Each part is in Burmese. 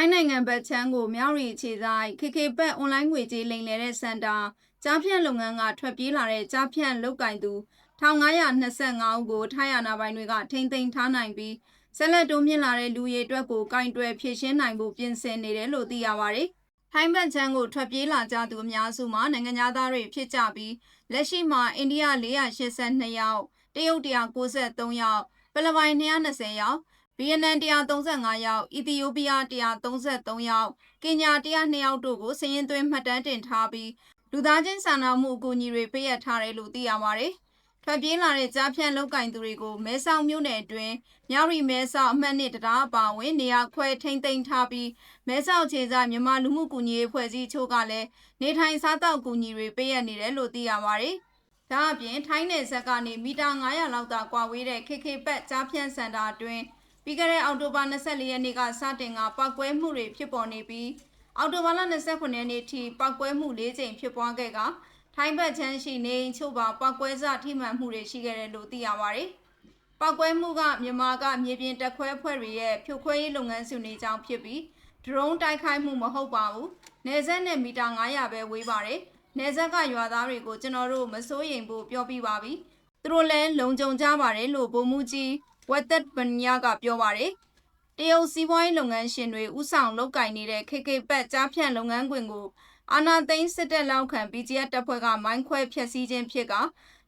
ထိုင်းနိုင်ငံဘက်ချမ်းကိုမြောက်ရီအခြေဆိုင် KK ဘက်အွန်လိုင်းငွေကြေးလိမ်လည်တဲ့စင်တာကြားဖြန့်လုပ်ငန်းကထွက်ပြေးလာတဲ့ကြားဖြန့်လုတ်ကင်သူ1525ဦးကိုထိုင်းအာဏာပိုင်တွေကထိမ့်သိမ်းထားနိုင်ပြီးဆက်လက်တိုးမြင့်လာတဲ့လူရေအတွက်ကိုကင်တွယ်ဖြည့်ရှင်းနိုင်ဖို့ပြင်ဆင်နေတယ်လို့သိရပါတယ်။ထိုင်းဘက်ချမ်းကိုထွက်ပြေးလာကြသူအများစုမှာနိုင်ငံသားတွေဖြစ်ကြပြီးလက်ရှိမှာအိန္ဒိယ482ယောက်တရုတ်193ယောက်ဖိလစ်ပိုင်220ယောက် ဗီယက်နမ်135ယောက်အီသီယိုးပီးယား133ယောက်ကင်ညာ102ယောက်တို့ကိုစည်ရင်သွင်းမှတ်တမ်းတင်ထားပြီးလူသားချင်းစာနာမှုအကူအညီတွေပေးအပ်ထားတယ်လို့သိရပါတယ်။ထွက်ပြေးလာတဲ့ကြားဖြန့်လောက်ကင်သူတွေကိုမဲဆောက်မြို့နယ်အတွင်းမြောက်ရီမဲဆောက်အမှတ်နှစ်တရားအပါအဝင်နေရာခွဲထိမ့်သိမ်းထားပြီးမဲဆောက်ခြေစားမြန်မာလူမှုကူညီရေးဖွဲ့စည်းချို့ကလည်းနေထိုင်စားသောက်ကူညီတွေပေးအပ်နေတယ်လို့သိရပါတယ်။ဒါအပြင်ထိုင်းနယ်စပ်ကနေမီတာ900လောက်သာကွာဝေးတဲ့ KK ဘက်ကြားဖြန့်စင်တာအတွင်း ပြီးခဲ့တဲ့အောက်တိုဘာ24ရက်နေ့ကစတင်ကပောက်ကွဲမှုတွေဖြစ်ပေါ်နေပြီးအောက်တိုဘာလ29ရက်နေ့ထိပောက်ကွဲမှု၄ကြိမ်ဖြစ်ပွားခဲ့ကထိုင်းဘက်ချမ်းရှိနေအိမ်ချို့ပါပောက်ကွဲစထိမှန်မှုတွေရှိခဲ့တယ်လို့သိရပါတယ်။ပောက်ကွဲမှုကမြန်မာကမြေပြင်တက်ခွဲဖွဲ့တွေရဲ့ဖြိုခွဲရေးလုပ်ငန်းစုနေကြောင်းဖြစ်ပြီးဒရုန်းတိုက်ခိုက်မှုမဟုတ်ပါဘူး။နေဆက်နဲ့မီတာ900ပဲဝေးပါတယ်။နေဆက်ကရွာသားတွေကိုကျွန်တော်တို့မစိုးရိမ်ဖို့ပြောပြပါပြီ။သူတို့လည်းလုံခြုံကြပါတယ်လို့ဗိုလ်မှူးကြီး ဝက်သက်ဗညာကပြောပါတယ်။တရုတ်စီးပွားရေးလုပ်ငန်းရှင်တွေဥဆောင်လုပ်ကင်နေတဲ့ KK ဘက်ကြားဖြန့်လုပ်ငန်းခွင်ကိုအာနာသိန်းစစ်တပ်လောက်ခံ BGF တပ်ဖွဲ့ကမိုင်းခွဲဖျက်ဆီးခြင်းဖြစ်က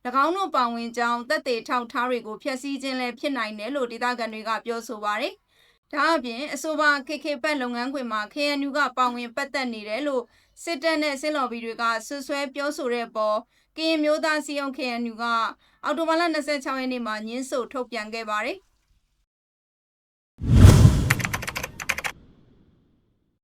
၎င်းတို့ပါဝင်ကြောင်းတပ်သေးထောက်ထားတွေကိုဖျက်ဆီးခြင်းလည်းဖြစ်နိုင်တယ်လို့ဒေသခံတွေကပြောဆိုပါတယ်။ ဒါအပြင်အဆိုပါ KK ဘက်လုပ်ငန်းခွင်မှာ KNU ကပါဝင်ပတ်သက်နေတယ်လို့စစ်တပ်နဲ့စစ်လော်ဘီတွေကဆွဆွဲပြောဆိုတဲ့ပေါ်ကရင်မျိုးသားစီယုံ KNU ကအော်တိုဘာလ26ရက်နေ့မှာညင်းဆိုထုတ်ပြန်ခဲ့ပါတယ်။